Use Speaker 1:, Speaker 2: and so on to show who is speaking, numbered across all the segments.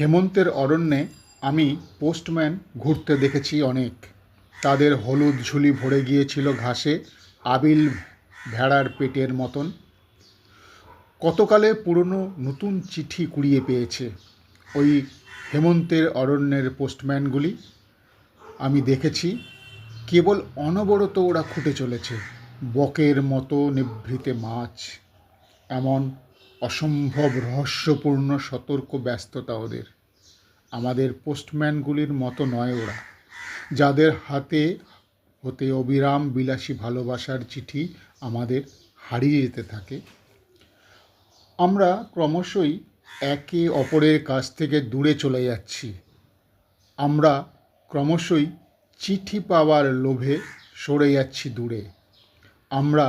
Speaker 1: হেমন্তের অরণ্যে আমি পোস্টম্যান ঘুরতে দেখেছি অনেক। তাদের হলুদ ঝুলি ভরে গিয়েছিল ঘাসে, আবিল ভেড়ার পেটের মতন। কতকালে পুরনো নতুন চিঠি কুড়িয়ে পেয়েছে ওই হেমন্তের অরণ্যের পোস্টম্যানগুলি? আমি দেখেছি, কেবল অনবরত ওরা খুঁটে চলেছে, বকের মতো নিভৃতে মাছ, এমন অসম্ভব রহস্যপূর্ণ সতর্ক ব্যস্ততা ওদের। আমাদের পোস্টম্যানগুলির মতো নয় ওরা, যাদের হাতে হতে অবিরাম বিলাসী ভালোবাসার চিঠি আমাদের হারিয়ে যেতে থাকে। আমরা ক্রমশই একে অপরের কাছ থেকে দূরে চলে যাচ্ছি। আমরা ক্রমশই চিঠি পাওয়ার লোভে সরে যাচ্ছি দূরে। আমরা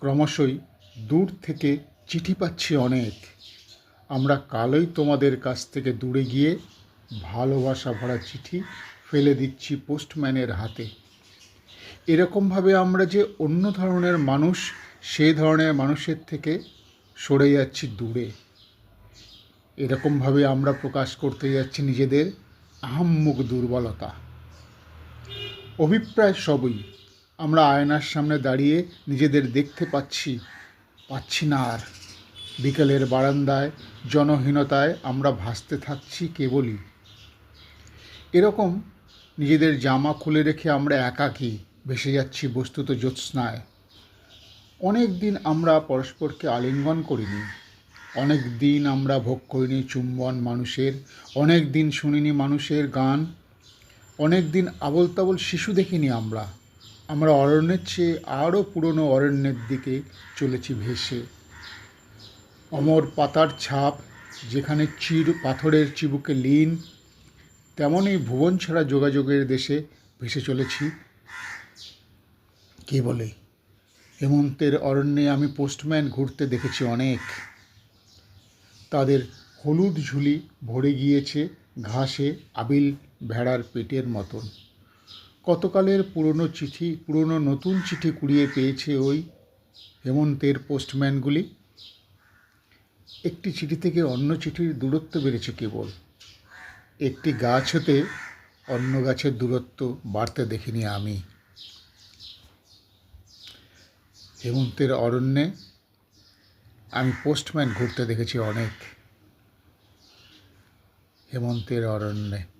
Speaker 1: ক্রমশই দূর থেকে চিঠি পাচ্ছি অনেক। আমরা কালই তোমাদের কাছ থেকে দূরে গিয়ে ভালোবাসা ভরা চিঠি ফেলে দিচ্ছি পোস্টম্যানের হাতে। এরকমভাবে আমরা যে অন্য ধরনের মানুষ সেই ধরনের মানুষের থেকে সরে যাচ্ছি দূরে। এরকমভাবে আমরা প্রকাশ করতে যাচ্ছি নিজেদের আহাম্মুক দুর্বলতা। অভিপ্রায় সবই। আমরা আয়নার সামনে দাঁড়িয়ে নিজেদের দেখতে পাচ্ছি পাচ্ছি না আর। বিকেলের বারান্দায় জনহীনতায় আমরা ভাসতে থাকছি কেবলই। এরকম নিজেদের জামা খুলে রেখে আমরা একাকী ভেসে যাচ্ছি বস্তুত জ্যোৎস্নায়। অনেক দিন আমরা পরস্পরকে আলিঙ্গন করিনি। অনেক দিন আমরা ভোগ করিনি চুম্বন মানুষের। অনেক দিন শুনিনি মানুষের গান। অনেক দিন আবল তাবল শিশু দেখিনি আমরা। আমরা অরণ্যের চেয়ে আরও পুরনো অরণ্যের দিকে চলেছি ভেসে। অমর পাতার ছাপ, যেখানে চির পাথরের চিবুকে লীন তেমনই ভুবন ছাড়া যোগাযোগের দেশে ভেসে চলেছি। কে বলে? হেমন্তের অরণ্যে আমি পোস্টম্যান ঘুরতে দেখেছি অনেক। তাদের হলুদ ঝুলি ভরে গিয়েছে ঘাসে আবিল ভেড়ার পেটের মতন। কতকালের পুরনো চিঠি, পুরনো নতুন চিঠি কুড়িয়ে পেয়েছে ওই হেমন্তের পোস্টম্যানগুলি? একটি চিঠি থেকে অন্য চিঠির দূরত্ব বেড়েছে কেবল। একটি গাছ হতে অন্য গাছের দূরত্ব বাড়তে দেখিনি আমি। হেমন্তের অরণ্যে আমি পোস্টম্যান ঘুরতে দেখেছি অনেক। হেমন্তের অরণ্যে।